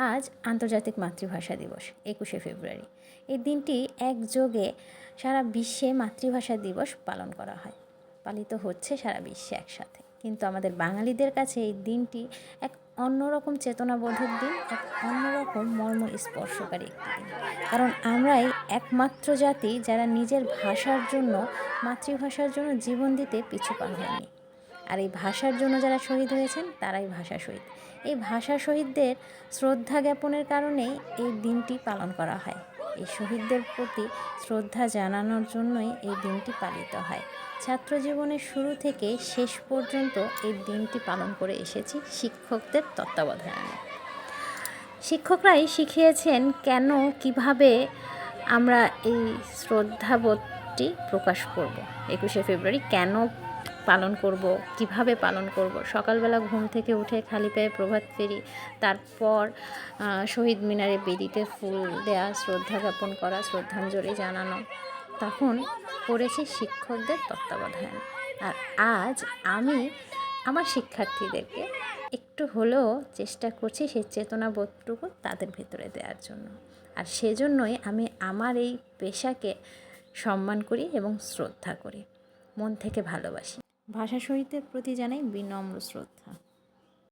আজ আন্তর্জাতিক মাতৃভাষা দিবস, একুশে ফেব্রুয়ারি। এই দিনটি একযোগে সারা বিশ্বে মাতৃভাষা দিবস পালন করা হয়। পালিত হচ্ছে সারা বিশ্বে একসাথে। কিন্তু আমাদের বাঙালিদের কাছে এই দিনটি এক অন্যরকম চেতনাবোধের দিন, এক অন্যরকম মর্ম স্পর্শকারী একটি দিন। কারণ আমরাই একমাত্র জাতি যারা নিজের ভাষার জন্য, মাতৃভাষার জন্য জীবন দিতে পিছু পা হয়নি। আর এই ভাষার জন্য যারা শহীদ হয়েছেন, তারাই ভাষা শহীদ। এই ভাষা শহীদদের শ্রদ্ধা জ্ঞাপনের কারণেই এই দিনটি পালন করা হয়। এই শহীদদের প্রতি শ্রদ্ধা জানানোর জন্যই এই দিনটি পালিত হয়। ছাত্র জীবনের শুরু থেকে শেষ পর্যন্ত এই দিনটি পালন করে এসেছি শিক্ষকদের তত্ত্বাবধানে। শিক্ষকরাই শিখিয়েছেন কেন, কীভাবে আমরা এই শ্রদ্ধাবোধটি প্রকাশ করব। একুশে ফেব্রুয়ারি কেন পালন করব, কীভাবে পালন করব? সকালবেলা ঘুম থেকে উঠে খালি পায়ে প্রভাত ফেরি, তারপর শহীদ মিনারে বেদিতে ফুল দেয়া, শ্রদ্ধা জ্ঞাপন করা, শ্রদ্ধাঞ্জলি জানানো। তখন করেছি শিক্ষকদের তত্ত্বাবধান। আর আজ আমি আমার শিক্ষার্থীদেরকে একটু হলেও চেষ্টা করছি সেই চেতনাবোধটুকু তাদের ভেতরে দেওয়ার জন্য। আর সেজন্যই আমি আমার এই পেশাকে সম্মান করি এবং শ্রদ্ধা করি। মন থেকে ভালোবাসি। ভাষা শহীদদের প্রতি জানাই বিনম্র শ্রদ্ধা।